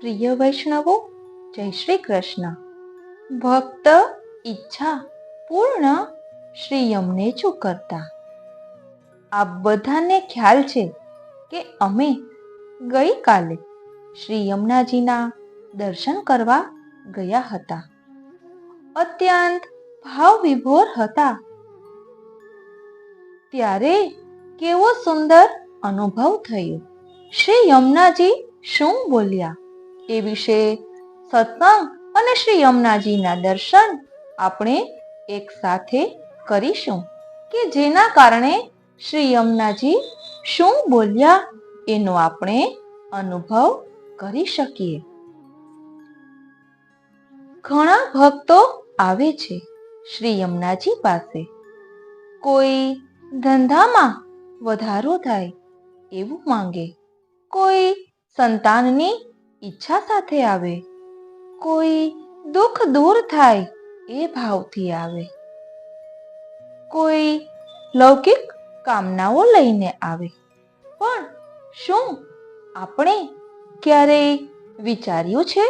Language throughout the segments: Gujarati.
પ્રિય વૈષ્ણવો, જય શ્રી કૃષ્ણ. ભક્ત ઈચ્છા પૂર્ણ શ્રી યમને કરતા આ બધાને ખ્યાલ છે કે અમે ગઈકાલે શ્રી યમુનાજીના દર્શન કરવા ગયા હતા. અત્યંત ભાવ વિભોર હતા. ત્યારે કેવો સુંદર અનુભવ થયો. શ્રી યમુનાજી શું બોલ્યા? એ વિશે સત્સંગ અને શ્રી યમુનાજીના દર્શન આપણે એક સાથે કરીશું કે જેના કારણે શ્રી યમુનાજી શું બોલ્યા એનો આપણે અનુભવ કરી શકીએ. ઘણા ભક્તો આવે છે શ્રી યમુનાજી પાસે. કોઈ ધંધામાં વધારો થાય એવું માંગે. કોઈ સંતાનની ઈચ્છા સાથે આવે. કોઈ દુઃખ દૂર થાય એ ભાવથી આવે. કોઈ લૌકિક કામનાઓ લઈને આવે. પણ શું આપણે ક્યારેય વિચાર્યું છે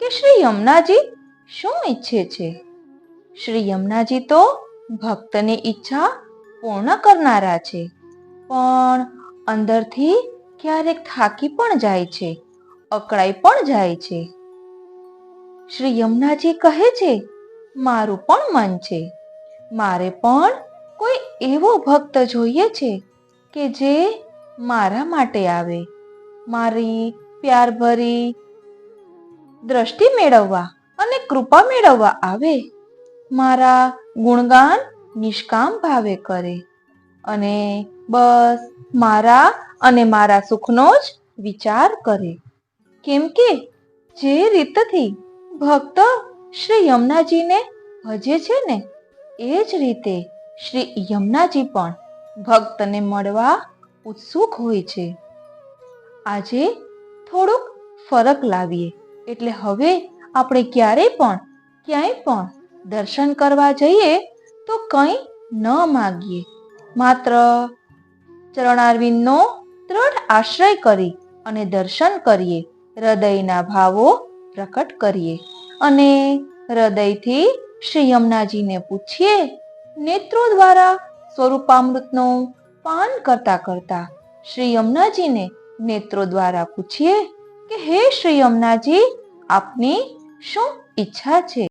કે શ્રી યમુનાજી શું ઈચ્છે છે? શ્રી યમુનાજી તો ભક્તની ઈચ્છા પૂર્ણ કરનારા છે, પણ અંદરથી ક્યારેક થાકી પણ જાય છે. અકળાઈ પણ જાય છે. શ્રી યમુનાજી કહે છે, મારું પણ મન છે. મારે પણ કોઈ એવો ભક્ત જોઈએ છે કે જે મારા માટે આવે. મારી પ્યારભરી દ્રષ્ટિ મેળવવા અને કૃપા મેળવવા આવે. મારા ગુણગાન નિષ્કામ ભાવે કરે. અને બસ મારા અને મારા સુખનો જ વિચાર કરે. કેમ કે જે રીતથી ભક્ત શ્રી યમુનાજીને ભજે છે ને, એ જ રીતે શ્રી યમુનાજી પણ ભક્તને મળવા ઉત્સુક હોય છે. આજે થોડુંક ફરક લાવીએ, એટલે હવે આપણે ક્યારેય પણ, ક્યાંય પણ દર્શન કરવા જઈએ તો કંઈ ન માગીએ. માત્ર ચરણારવિંદનો દ્રઢ આશ્રય કરી અને દર્શન કરીએ. હૃદયના ભાવો પ્રકટ કરીએ. અને હૃદયથી શ્રી યમુનાજીને પૂછીએ, નેત્રો દ્વારા સ્વરૂપામૃતનો પાન કરતા કરતા શ્રી યમુનાજીને નેત્રો દ્વારા પૂછીએ કે, હે શ્રી યમુનાજી, આપની શું ઈચ્છા છે?